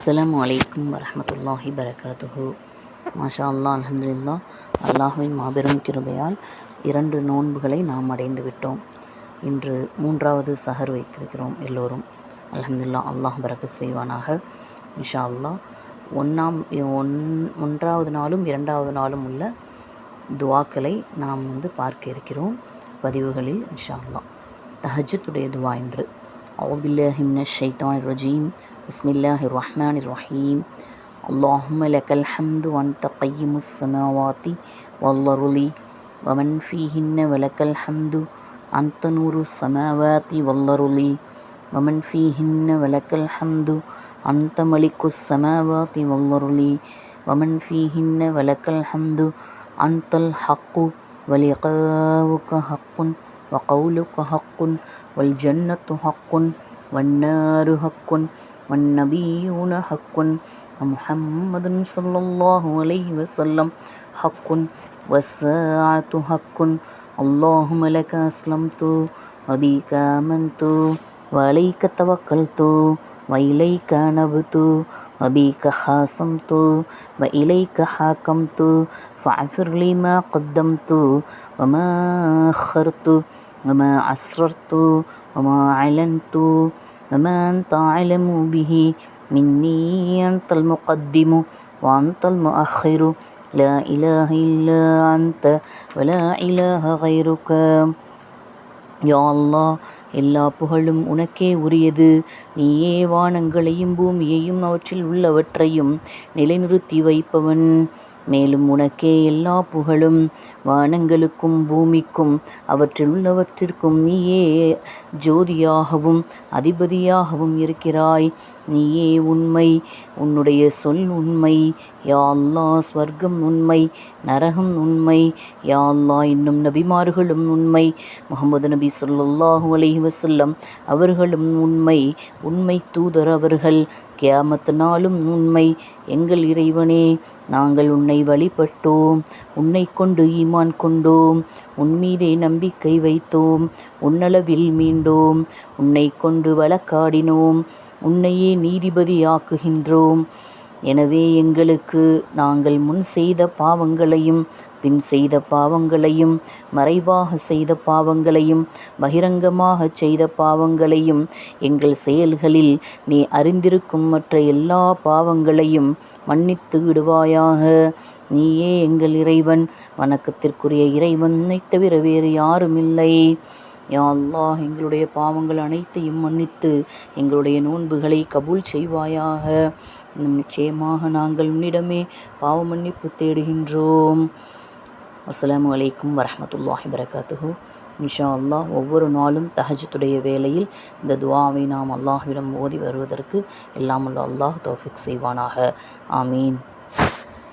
அஸ்லாம் வலைக்கம் வரமத்துல்லாஹி வரகாத்துஹு மாஷா அல்லா அலமதுல்லா அல்லாஹுவின் மாபெரும் கிருபையால் இரண்டு நோன்புகளை நாம் அடைந்து விட்டோம். இன்று மூன்றாவது சஹர் வைத்திருக்கிறோம் எல்லோரும். அலமதுல்லா அல்லாஹ் பரகத் செய்வானாக. இன்ஷா அல்லா ஒன்றாம் ஒன் ஒன்றாவது நாளும் இரண்டாவது நாளும் உள்ள துவாக்களை நாம் வந்து பார்க்க இருக்கிறோம். பதிவுகளில் இன்ஷா அல்லா தஹஜத்துடைய துவா என்று அவுபில்லஹிம்ன ஷைத்தான் ரஜீம். بسم الله الرحمن الرحيم اللهم لك الحمد وأنت قيم السماوات والأرض ومن فيهن ولك الحمد أنت نور السماوات والأرض ومن فيهن ولك الحمد أنت ملك السماوات والأرض ومن فيهن ولك الحمد أنت الحق ولقاؤك حق وقولك حق والجنة حق والنار حق والنبيون حق ومحمد صلى الله عليه وسلم حق والساعة حق اللهم لك أسلمت وبك آمنت وعليك توكلت وإليك نبت وبك خاصمت وإليك حاكمت فاغفر لي ما قدمت وما أخرت وما أسررت وما أعلنت وما أنت أعلم به مني أنت المقدم وأنت المؤخر لا إله إلا أنت ولا إله غيرك யா அல்லாஹ் எல்லா புகழும் உனக்கே உரியது நீயே வானங்களையும் பூமியையும் அவற்றில் உள்ளவற்றையும் நிலைநிறுத்தி வைப்பவன் மேலும் உனக்கே எல்லா புகழும் வானங்களுக்கும் பூமிக்கும் அவற்றில் உள்ளவற்றிற்கும் நீயே ஜோதியாகவும் அதிபதியாகவும் இருக்கிறாய். நீயே உண்மை உன்னுடைய சொல் உண்மை. யா அல்லாஹ் ஸ்வர்க்கம் உண்மை நரகம் உண்மை. யா அல்லாஹ் இன்னும் நபிமார்களும் உண்மை. முகமது நபி சொல்லாஹு அலஹி வசல்லம் அவர்களும் உண்மை. உண்மை தூதர் அவர்கள். கியாமத் நாளும் உண்மை. எங்கள் இறைவனே நாங்கள் உன்னை வழிபட்டோம். உன்னை கொண்டு ஈமான் கொண்டோம். உன் மீதே நம்பிக்கை வைத்தோம். உன்னளவில் மீண்டோம். உன்னை கொண்டு வழக்காடினோம். உன்னையே நீதிபதியாக்குகின்றோம். எனவே எங்களுக்கு நாங்கள் முன் செய்த பாவங்களையும் பின் செய்த பாவங்களையும் மறைவாக செய்த பாவங்களையும் பகிரங்கமாக செய்த பாவங்களையும் எங்கள் செயல்களில் நீ அறிந்திருக்கும் மற்ற எல்லா பாவங்களையும் மன்னித்து விடுவாயாக. நீயே எங்கள் இறைவன் வணக்கத்திற்குரிய இறைவனை தவிர வேறு யாரும் இல்லை யா அல்லாஹ் எங்களுடைய பாவங்கள் அனைத்தையும் மன்னித்து எங்களுடைய நோன்புகளை கபூல் செய்வாயாக. நிச்சயமாக நாங்கள் உன்னிடமே பாவ மன்னிப்பு தேடுகின்றோம். அஸ்லாம் அலைக்கும் வரமத்துல்லாஹி வரகாத்துஹு இன்ஷா அல்லாஹ் ஒவ்வொரு நாளும் தஹஜத்துடைய வேளையில் இந்த துவாவை நாம் அல்லாஹ்விடம் ஓதி வருவதற்கு எல்லாம் உள்ள அல்லாஹ் தோஃபிக் செய்வானாக. ஆமீன்.